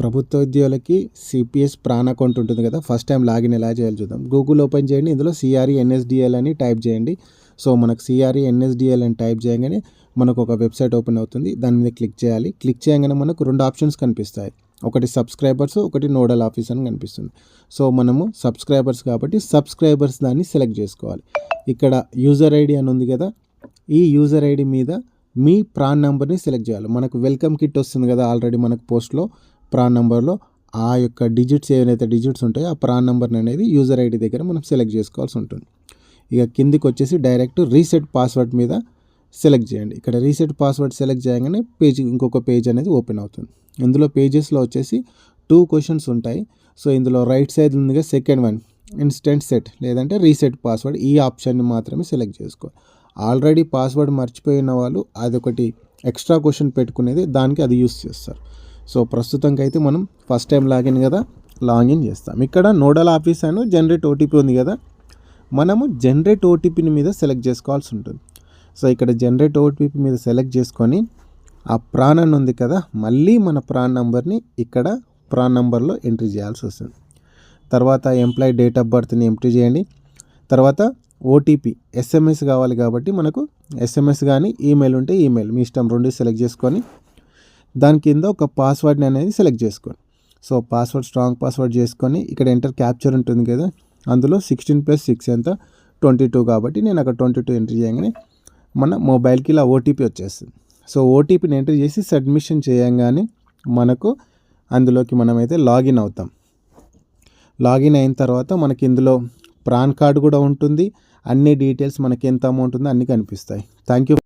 ప్రభుత్వ ఉద్యోగులకి CPS PRAN account ఉంటుంది కదా. ఫస్ట్ టైం లాగిన్ ఎలా చేయాలి చూద్దాం. గూగుల్ ఓపెన్ చేయండి. ఇందులో సిఆర్ఈ ఎన్ఎస్డిఎల్ అని టైప్ చేయండి. సో మనకు సిఆర్ఈ ఎన్ఎస్డిఎల్ అని టైప్ చేయగానే మనకు ఒక వెబ్సైట్ ఓపెన్ అవుతుంది. దాని మీద క్లిక్ చేయాలి. క్లిక్ చేయగానే మనకు రెండు ఆప్షన్స్ కనిపిస్తాయి. ఒకటి సబ్స్క్రైబర్స్ ఒకటి నోడల్ ఆఫీస్ అని కనిపిస్తుంది. సో మనము సబ్స్క్రైబర్స్ కాబట్టి సబ్స్క్రైబర్స్ దాన్ని సెలెక్ట్ చేసుకోవాలి. ఇక్కడ యూజర్ ఐడి అని ఉంది కదా. ఈ యూజర్ ఐడి మీద మీ ప్రాన్ నెంబర్ని సెలెక్ట్ చేయాలి. మనకు వెల్కమ్ కిట్ వస్తుంది కదా ఆల్రెడీ మనకు పోస్ట్లో ప్రాన్ నెంబర్లో ఆ యొక్క డిజిట్స్ ఏవైతే డిజిట్స్ ఉంటాయో ఆ ప్రాన్ నెంబర్ని అనేది యూజర్ ఐడి దగ్గర మనం సెలెక్ట్ చేసుకోవాల్సి ఉంటుంది. ఇక కిందికి వచ్చేసి డైరెక్ట్ రీసెట్ పాస్వర్డ్ మీద సెలెక్ట్ చేయండి. ఇక్కడ రీసెట్ పాస్వర్డ్ సెలెక్ట్ చేయగానే పేజ్ ఇంకొక పేజ్ అనేది ఓపెన్ అవుతుంది. ఇందులో పేజెస్లో వచ్చేసి టూ క్వశ్చన్స్ ఉంటాయి. సో ఇందులో రైట్ సైడ్ ఉందిగా సెకండ్ వన్ ఇన్స్టెంట్ సెట్ లేదంటే రీసెట్ పాస్వర్డ్ ఈ ఆప్షన్ని మాత్రమే సెలెక్ట్ చేసుకోవాలి ఆల్రెడీ పాస్వర్డ్ మర్చిపోయిన వాళ్ళు అదొకటి ఎక్స్ట్రా క్వశ్చన్ పెట్టుకునేది దానికి అది యూస్ చేస్తారు. సో ప్రస్తుతంకైతే అయితే మనం ఫస్ట్ టైం లాగిన్ కదా లాగిన్ చేస్తాం. ఇక్కడ nodal office and generate OTP ఉంది కదా మనము జనరేట్ ఓటీపీని మీద సెలెక్ట్ చేసుకోవాల్సి ఉంటుంది. సో ఇక్కడ జనరేట్ ఓటీపీ మీద సెలెక్ట్ చేసుకొని ఆ ప్రాన్ అని ఉంది కదా మళ్ళీ మన ప్రాన్ నంబర్ని ఇక్కడ ప్రాన్ నంబర్లో ఎంట్రీ చేయాల్సి వస్తుంది. తర్వాత ఎంప్లాయీ డేట్ ఆఫ్ బర్త్ని ఎంట్రీ చేయండి. తర్వాత ఓటీపీ ఎస్ఎంఎస్ కావాలి కాబట్టి మనకు ఎస్ఎంఎస్ కానీ ఈమెయిల్ ఉంటే ఈమెయిల్ మీ ఇష్టం రెండు సెలెక్ట్ చేసుకొని దాని కింద ఒక పాస్వర్డ్ని అనేది సెలెక్ట్ చేసుకోండి. సో పాస్వర్డ్ స్ట్రాంగ్ పాస్వర్డ్ చేసుకొని ఇక్కడ ఎంటర్ క్యాప్చర్ ఉంటుంది కదా అందులో సిక్స్టీన్ ప్లస్ సిక్స్ ఎంత? ట్వంటీ టూ కాబట్టి నేను అక్కడ ట్వంటీ టూ ఎంటర్ చేయగానే మన మొబైల్కి ఇలా ఓటీపీ వచ్చేస్తుంది. సో ఓటీపీని ఎంటర్ చేసి సబ్మిషన్ చేయంగానే మనకు అందులోకి మనమైతే లాగిన్ అవుతాం. లాగిన్ అయిన తర్వాత మనకి ఇందులో ప్రాన్ కార్డు కూడా ఉంటుంది. అన్ని డీటెయిల్స్ మనకి ఎంత అమౌంట్ ఉందో అన్నీ కనిపిస్తాయి. Thank you